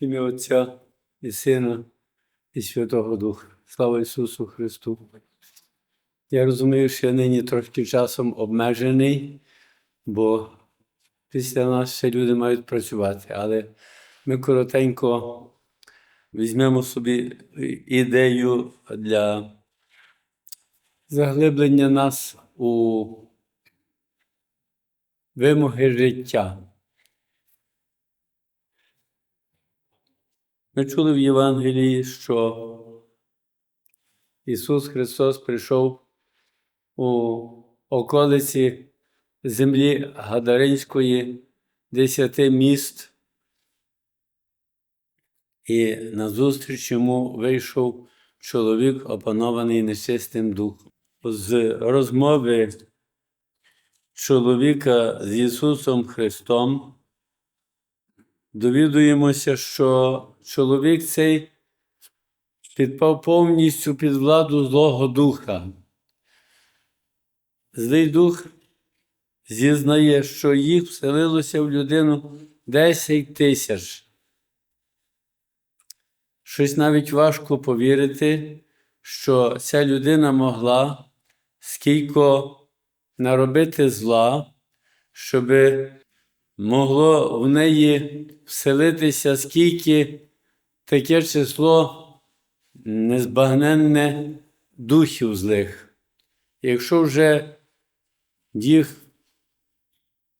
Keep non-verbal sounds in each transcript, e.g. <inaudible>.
ім'я Отця і Сина, і Святого Духа. Слава Ісусу Христу. Я розумію, що я нині трошки часом обмежений, бо після нас ще люди мають працювати. Але ми коротенько візьмемо собі ідею для заглиблення нас у вимоги життя. Ми чули в Євангелії, що Ісус Христос прийшов у околиці землі Гадаринської, десяти міст, і назустріч йому вийшов чоловік, опанований нечистим духом. З розмови чоловіка з Ісусом Христом довідуємося, що чоловік цей підпав повністю під владу Злого Духа. Злий дух зізнає, що їх вселилося в людину 10 тисяч. Щось навіть важко повірити, що ця людина могла скільки наробити зла, щоб могло в неї вселитися скільки таке число незбагненне духів злих. Якщо вже їх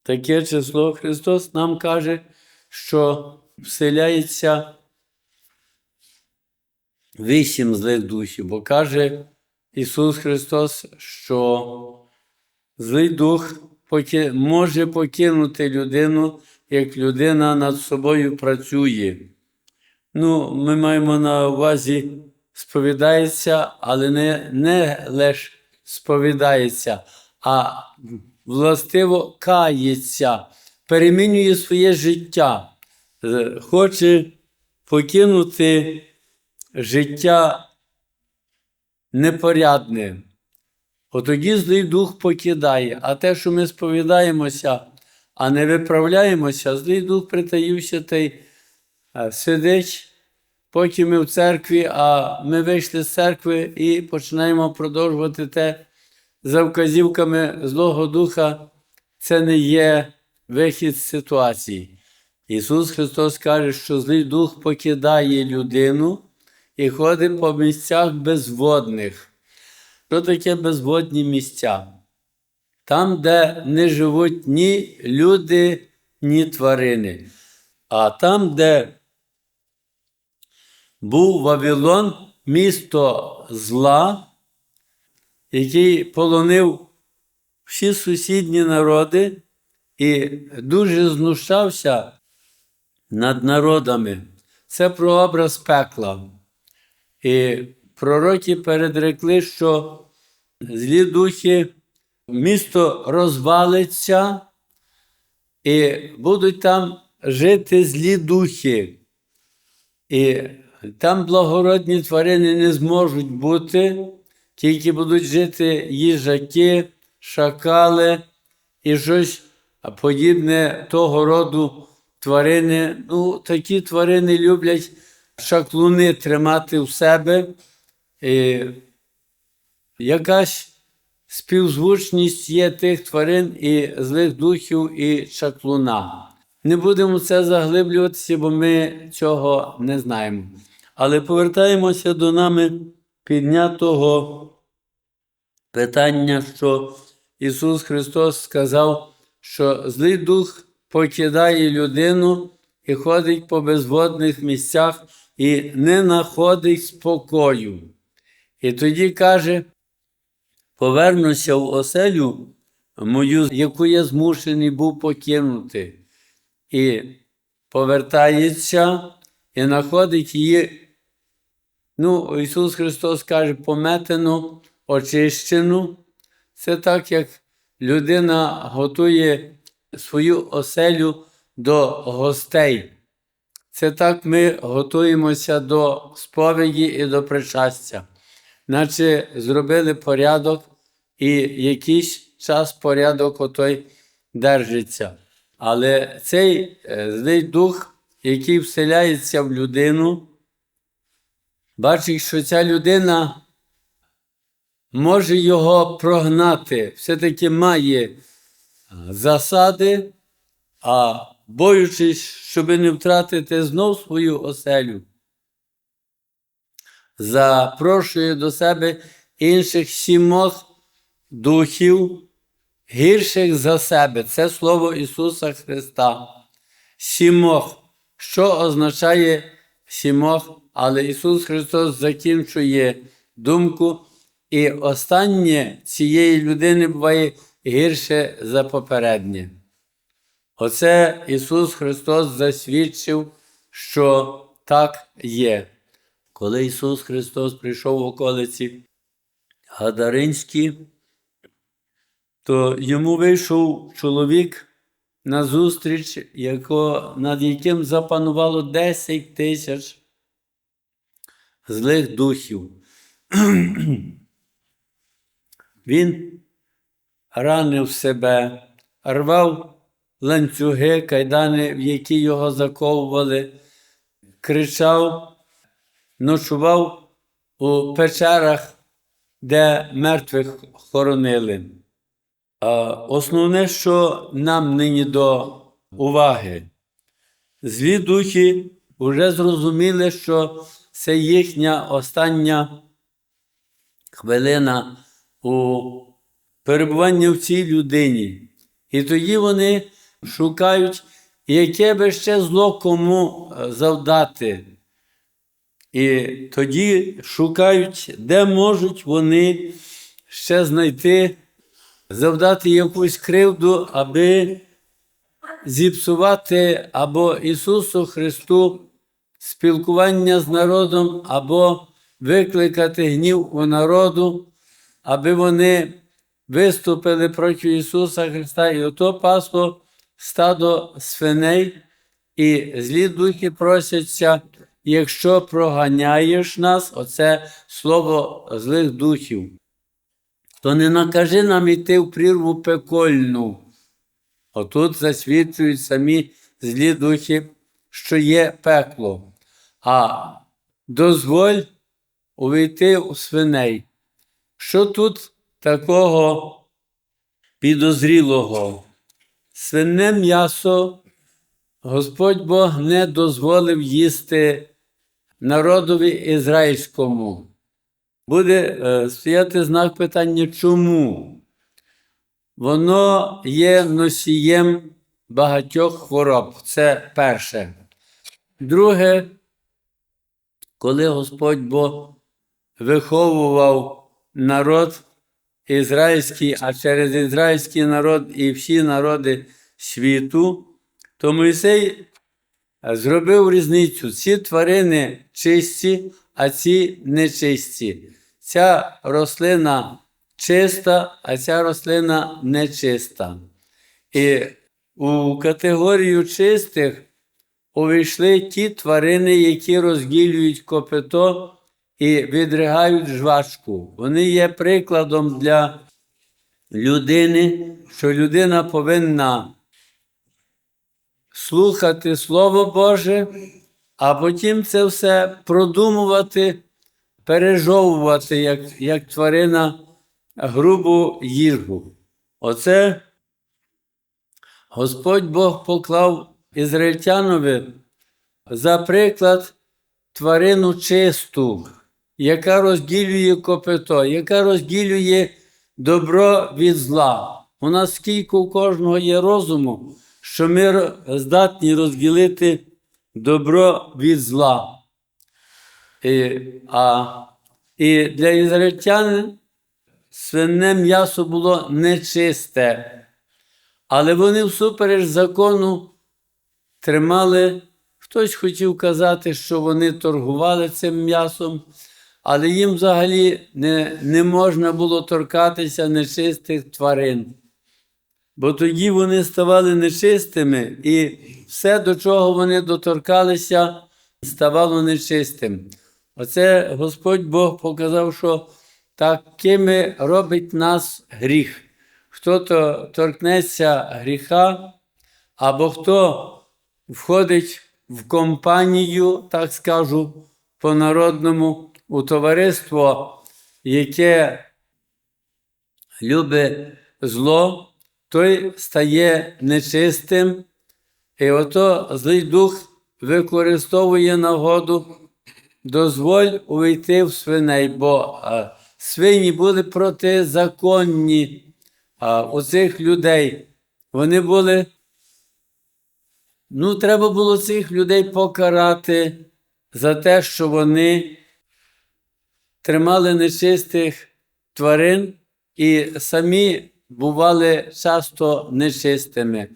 таке число, Христос нам каже, що вселяється вісім злих духів, бо каже Ісус Христос, що злий дух може покинути людину, як людина над собою працює. Ну, ми маємо на увазі сповідається, але не, не лише сповідається, а властиво кається, перемінює своє життя, Е, хоче покинути життя непорядне. Отоді злий дух покидає, а те, що ми сповідаємося, а не виправляємося, злий дух притаївся та й е, сидить, поки ми в церкві, а ми вийшли з церкви і починаємо продовжувати те за вказівками Злого Духа. Це не є вихід з ситуації. Ісус Христос каже, що злий дух покидає людину і ходить по місцях безводних. Що таке безводні місця? Там, де не живуть ні люди, ні тварини. А там, де був Вавилон, місто зла, який полонив всі сусідні народи і дуже знущався над народами. Це прообраз пекла. І пророки передрекли, що злі духи, місто розвалиться, і будуть там жити злі духи. І там благородні тварини не зможуть бути, тільки будуть жити їжаки, шакали і щось подібне того роду тварини. Ну, такі тварини люблять шаклуни тримати в себе. І якась співзвучність є тих тварин і злих духів і шаклуна. Не будемо це заглиблюватися, бо ми цього не знаємо. Але повертаємося до нами піднятого питання, що Ісус Христос сказав, що злий дух покидає людину і ходить по безводних місцях і не знаходить спокою. І тоді каже: повернуся в оселю мою, яку я змушений був покинути, і повертається і знаходить її. Ну, Ісус Христос каже, пометену, очищену. Це так, як людина готує свою оселю до гостей. Це так ми готуємося до сповіді і до причастя, наче зробили порядок, і якийсь час порядок отой держиться. Але цей е, злий дух, який вселяється в людину, бачить, що ця людина може його прогнати, все-таки має засади, а боючись, щоб не втратити знов свою оселю, запрошує до себе інших сімох духів, гірших за себе. Це слово Ісуса Христа. Сімох. Що означає сімох? Але Ісус Христос закінчує думку, і останнє цієї людини буває гірше за попереднє. Оце Ісус Христос засвідчив, що так є. Коли Ісус Христос прийшов в околиці Гадаринські, то йому вийшов чоловік на зустріч, над яким запанувало 10 тисяч злих духів. <clears throat> Він ранив себе, рвав ланцюги, кайдани, в які його заковували, кричав, ночував у печерах, де мертвих хоронили. Основне, що нам нині до уваги, злі духи вже зрозуміли, що це їхня остання хвилина у перебуванні в цій людині. І тоді вони шукають, яке би ще зло кому е, завдати. І тоді шукають, де можуть вони ще знайти, завдати якусь кривду, аби зіпсувати або Ісусу Христу спілкування з народом, або викликати гнів у народу, аби вони виступили проти Ісуса Христа, і ото пасло стадо свиней, і злі духи просяться, якщо проганяєш нас, оце слово злих духів, то не накажи нам йти в прірву пекольну. Отут засвідчують самі злі духи, що є пекло, а дозволь увійти у свиней. Що тут такого підозрілого? Свине м'ясо Господь Бог не дозволив їсти народові ізраїльському. Буде е, стояти знак питання, чому? Воно є носієм багатьох хвороб. Це перше. Друге, коли Господь Бог виховував народ ізраїльський, а через ізраїльський народ і всі народи світу, то Мойсей зробив різницю. Ці тварини чисті, а ці нечисті. Ця рослина чиста, а ця рослина нечиста. І у категорію чистих увійшли ті тварини, які розділюють копито і відригають жвачку. Вони є прикладом для людини, що людина повинна слухати Слово Боже, а потім це все продумувати, пережовувати, як, як тварина грубу їжу. Оце Господь Бог поклав ізраїльтянові за приклад тварину чисту, яка розділює копито, яка розділює добро від зла. У нас скільки у кожного є розуму, що ми здатні розділити добро від зла. І, а, і для ізраїльтян свине м'ясо було нечисте, але вони всупереч закону тримали. Хтось хотів казати, що вони торгували цим м'ясом, але їм взагалі не, не можна було торкатися нечистих тварин. Бо тоді вони ставали нечистими, і все, до чого вони доторкалися, ставало нечистим. Оце Господь Бог показав, що такими робить нас гріх. Хто то торкнеться гріха, або хто входить в компанію, так скажу по-народному, у товариство, яке любить зло, той стає нечистим, і ото злий дух використовує нагоду, дозволь увійти в свиней, бо а, свині були протизаконні а, у цих людей. Вони були. Ну, треба було цих людей покарати за те, що вони тримали нечистих тварин і самі бували часто нечистими.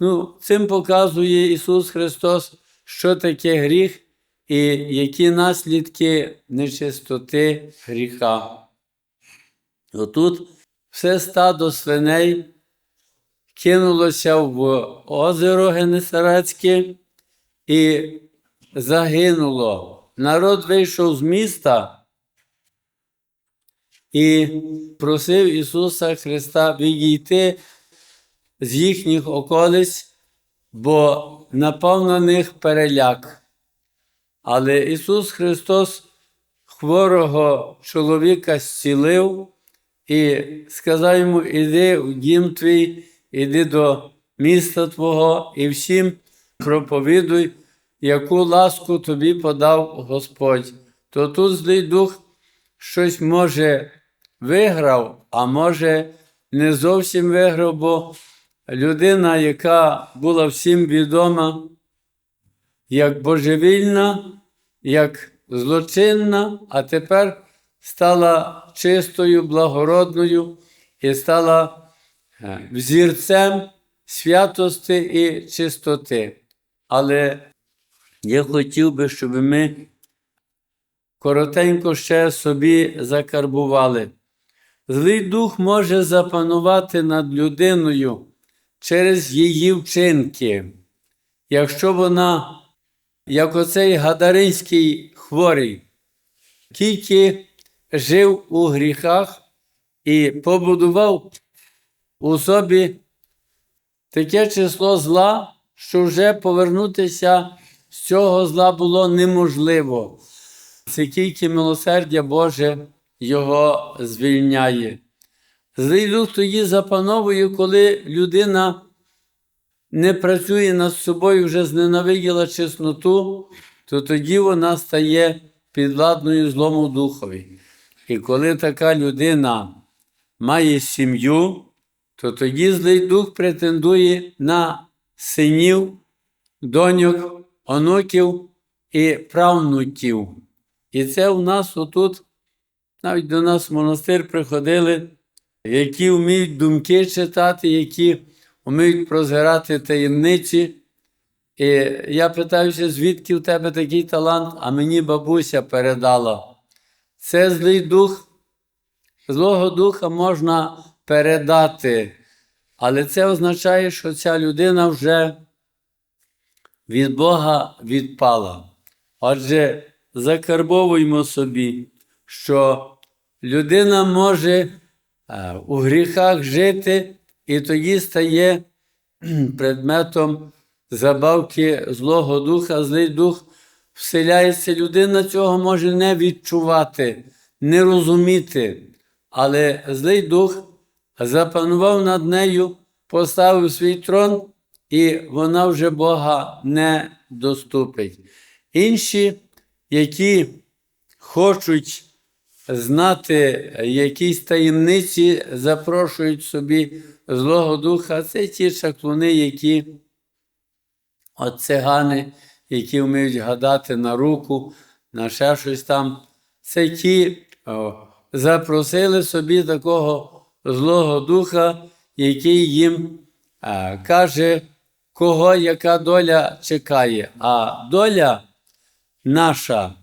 Ну, цим показує Ісус Христос, що таке гріх і які наслідки нечистоти гріха. Отут все стадо свиней кинулося в озеро Генесарецьке і загинуло. Народ вийшов з міста і просив Ісуса Христа відійти з їхніх околиць, бо напав на них переляк. Але Ісус Христос хворого чоловіка зцілив і сказав йому: іди в дім твій, іди до міста Твого і всім проповідуй, яку ласку тобі подав Господь. То тут злий дух щось може виграв, а може не зовсім виграв, бо людина, яка була всім відома, як божевільна, як злочинна, а тепер стала чистою, благородною і стала е, взірцем святости і чистоти. Але я хотів би, щоб ми коротенько ще собі закарбували. Злий дух може запанувати над людиною через її вчинки, якщо вона, як оцей гадаринський хворий, тільки жив у гріхах і побудував у собі таке число зла, що вже повернутися з цього зла було неможливо. Це тільки милосердя Боже його звільняє. Злий дух тоді запановує, коли людина не працює над собою, вже зненавиділа чесноту, то тоді вона стає підладною злому духові. І коли така людина має сім'ю, то тоді злий дух претендує на синів, доньок, онуків і правнуків. І це у нас отут, навіть до нас в монастир приходили, які вміють думки читати, які вміють прозирати таємниці. І я питаюся, звідки в тебе такий талант, а мені бабуся передала. Це злий дух, злого духа можна передати, але це означає, що ця людина вже від Бога відпала. Отже, закарбовуємо собі, що людина може е, у гріхах жити і тоді стає предметом забавки Злого Духа, злий дух вселяється. Людина цього може не відчувати, не розуміти, але злий дух запанував над нею, поставив свій трон, і вона вже Бога не доступить. Інші, які хочуть знати якісь таємниці, запрошують собі Злого Духа, це ті чаклуни, які от цигани, які вміють гадати на руку, на ще щось там. Це ті запросили собі такого Злого Духа, який їм а, каже, кого яка доля чекає. А доля наша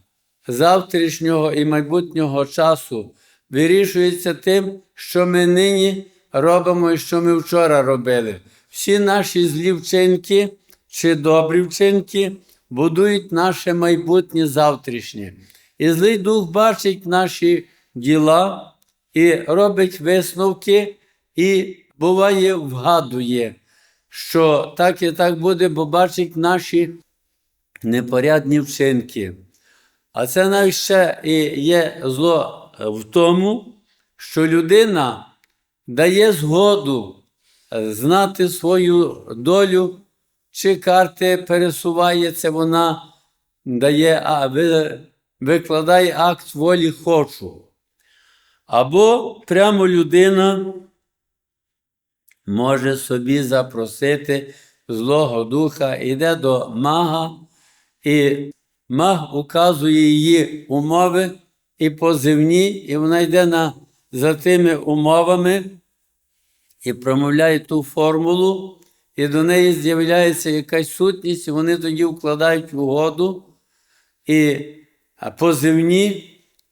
завтрашнього і майбутнього часу вирішується тим, що ми нині робимо і що ми вчора робили. Всі наші злі вчинки чи добрі вчинки будують наше майбутнє завтрашнє. І злий дух бачить наші діла і робить висновки, і буває, вгадує, що так і так буде, бо бачить наші непорядні вчинки. А це навіть ще і є зло в тому, що людина дає згоду е, знати свою долю, чи карти пересувається, вона дає, а, викладає акт волі хочу. Або прямо людина може собі запросити Злого Духа, йде до мага, і маг указує її умови і позивні, і вона йде на, за тими умовами і промовляє ту формулу, і до неї з'являється якась сутність, і вони тоді вкладають угоду і позивні,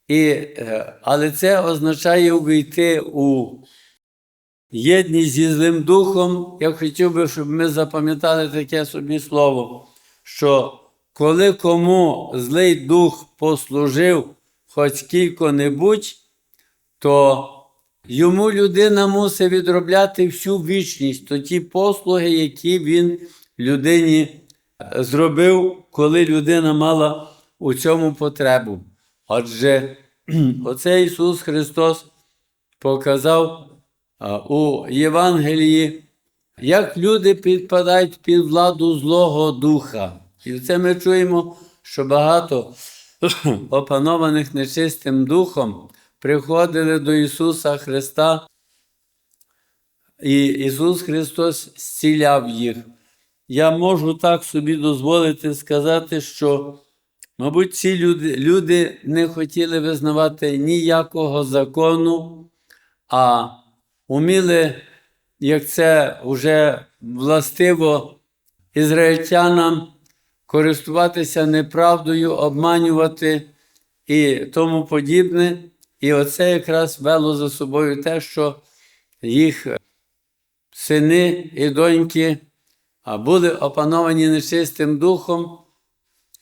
і, е, але це означає увійти у єдність зі злим духом. Я хотів би, щоб ми запам'ятали таке собі слово, що коли кому злий дух послужив хоч скільки-небудь, то йому людина мусить відробляти всю вічність, то ті послуги, які він людині е, зробив, коли людина мала у цьому потребу. Отже, <clears throat> оце Ісус Христос показав у Євангелії, як люди підпадають під владу Злого Духа. І це ми чуємо, що багато <coughs> опанованих нечистим духом приходили до Ісуса Христа, і Ісус Христос зціляв їх. Я можу так собі дозволити сказати, що, мабуть, ці люди, люди не хотіли визнавати ніякого закону, а уміли, як це вже властиво ізраїльтянам, користуватися неправдою, обманювати і тому подібне. І оце якраз вело за собою те, що їх сини і доньки були опановані нечистим духом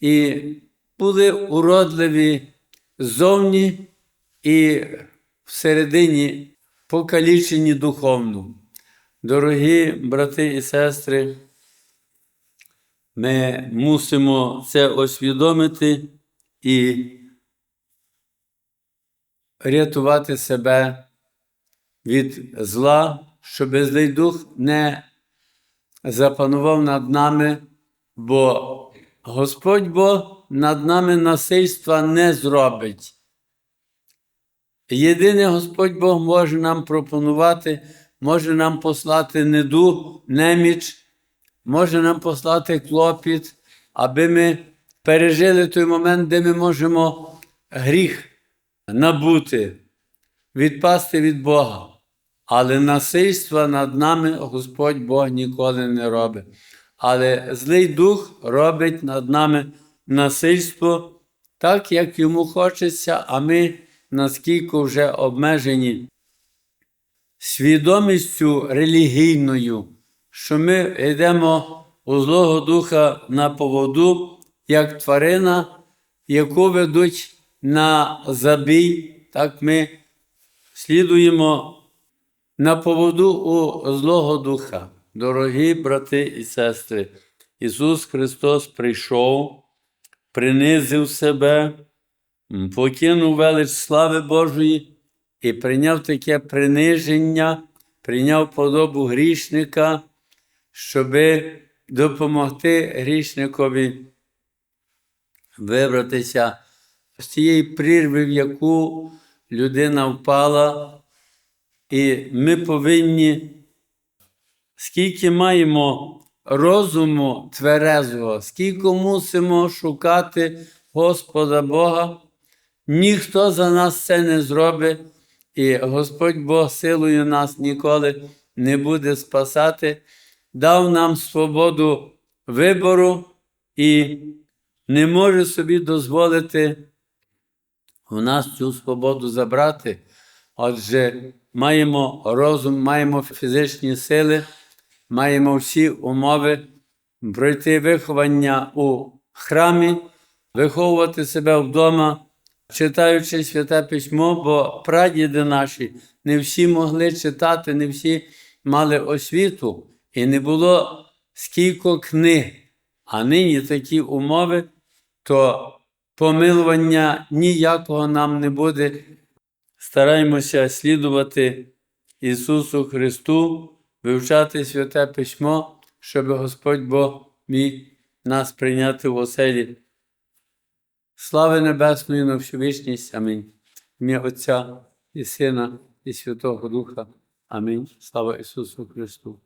і були уродливі ззовні і всередині покалічені духовно. Дорогі брати і сестри, ми мусимо це освідомити і рятувати себе від зла, щоб злий дух не запанував над нами, бо Господь Бог над нами насильства не зробить. Єдине Господь Бог може нам пропонувати, може нам послати недуг, неміч, може нам послати клопіт, аби ми пережили той момент, де ми можемо гріх набути, відпасти від Бога. Але насильства над нами Господь Бог ніколи не робить. Але злий дух робить над нами насильство так, як йому хочеться, а ми наскільки вже обмежені свідомістю релігійною, що ми йдемо у Злого Духа на поводу, як тварина, яку ведуть на забій, так ми слідуємо на поводу у Злого Духа. Дорогі брати і сестри, Ісус Христос прийшов, принизив себе, покинув велич слави Божої і прийняв таке приниження, прийняв подобу грішника, щоби допомогти грішникові вибратися з тієї прірви, в яку людина впала. І ми повинні, скільки маємо розуму тверезого, скільки мусимо шукати Господа Бога, ніхто за нас це не зробить, і Господь Бог силою нас ніколи не буде спасати, дав нам свободу вибору і не може собі дозволити у нас цю свободу забрати. Отже, маємо розум, маємо фізичні сили, маємо всі умови пройти виховання у храмі, виховувати себе вдома, читаючи святе письмо, бо прадіди наші не всі могли читати, не всі мали освіту, і не було скільки книг. а нині такі умови, то помилування ніякого нам не буде. Стараємося слідувати Ісусу Христу, вивчати святе письмо, щоб Господь Бог міг нас прийняти в оселі. Слави Небесної на всевишність. Амінь. Ім'я Отця і Сина, і Святого Духа. Амінь. Слава Ісусу Христу.